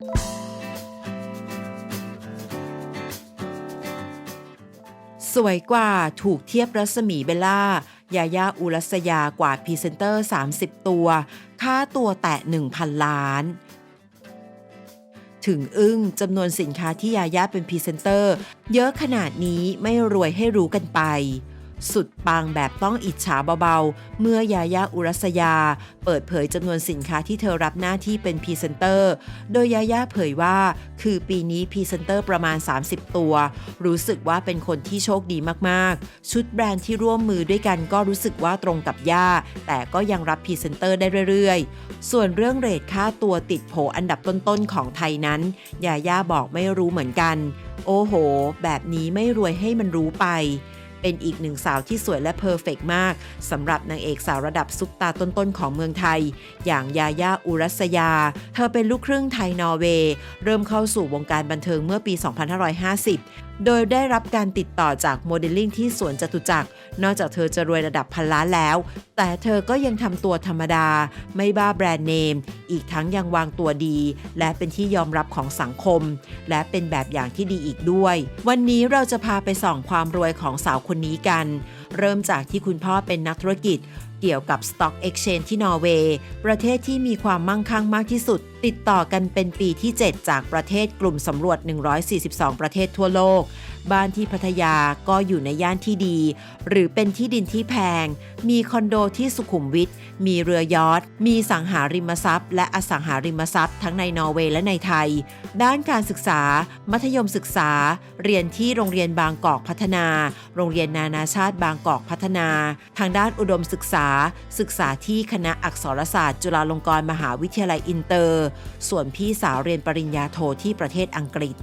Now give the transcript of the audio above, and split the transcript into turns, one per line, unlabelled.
สวยกว่าถูกเทียบรัศมีเบลล่ายาย่าอุรัสยากว่าพรีเซนเตอร์ 30 ตัว ค่าตัวแตะ 1,000 ล้าน ถึงอึ้งจำนวนสินค้าที่ยาย่าเป็นพรีเซนเตอร์ เยอะขนาดนี้ไม่รวยให้รู้กันไป สุดปังแบบต้องอิจฉาเบาๆ เมื่อยาย่าอุรัสยา เปิดเผยจำนวนสินค้าที่เธอรับหน้าที่เป็นพรีเซนเตอร์ โดยยาย่าเผยว่า คือปีนี้พรีเซนเตอร์ประมาณ 30 ตัว รู้สึกว่าเป็นคนที่โชคดีมากๆ ชุดแบรนด์ที่ร่วมมือด้วยกันก็รู้สึกว่าตรงกับย่า แต่ก็ยังรับพรีเซนเตอร์ได้เรื่อยๆ ส่วนเรื่องเรทค่าตัวติดโผอันดับต้นๆของไทยนั้นยาย่าบอกไม่รู้เหมือนกัน โอ้โห แบบนี้ไม่รวยให้มันรู้ไป เป็นอีกหนึ่งสาวที่สวยและเพอร์เฟกมากสำหรับนางเอกสาวระดับซุปตาต้นๆของเมืองไทย อย่างยาย่าอุรัสยา เธอเป็นลูกครึ่งไทยนอร์เวย์ เริ่มเข้าสู่วงการบันเทิงเมื่อปี 2550 โดยได้รับการติดต่อจากโมเดลลิ่งที่สวนจตุจักร นอกจากเธอจะรวยระดับพันล้านแล้ว แต่เธอก็ยังทำตัวธรรมดา ไม่บ้าแบรนด์เนม อีกทั้งยังวางตัวดี และเป็นที่ยอมรับของสังคม และเป็นแบบอย่างที่ดีอีกด้วย วันนี้เราจะพาไปส่องความรวยของสาวคนนี้กัน เริ่มจากที่คุณพ่อเป็นนักธุรกิจ เกี่ยวกับ Stock Exchange ที่นอร์เวย์ประเทศที่มีความมั่งคั่งมากที่สุด ติดต่อกันเป็นปีที่ 7 จากประเทศกลุ่มสำรวจ 142 ประเทศทั่วโลก บ้านที่พัทยาก็อยู่ในย่านที่ดี หรือเป็นที่ดินที่แพง มีคอนโดที่สุขุมวิทมีเรือยอทมีสังหาริมทรัพย์ และอสังหาริมทรัพย์ ทั้งในนอร์เวย์และในไทย ด้านการศึกษา มัธยมศึกษา เรียนที่โรงเรียนบางกอกพัฒนา โรงเรียนนานาชาติบางกอกพัฒนา ทางด้านอุดมศึกษาศึกษาที่คณะอักษรศาสตร์ จุฬาลงกรณ์มหาวิทยาลัยอินเตอร์ ส่วนพี่สาวเรียนปริญญาโทที่ประเทศอังกฤษ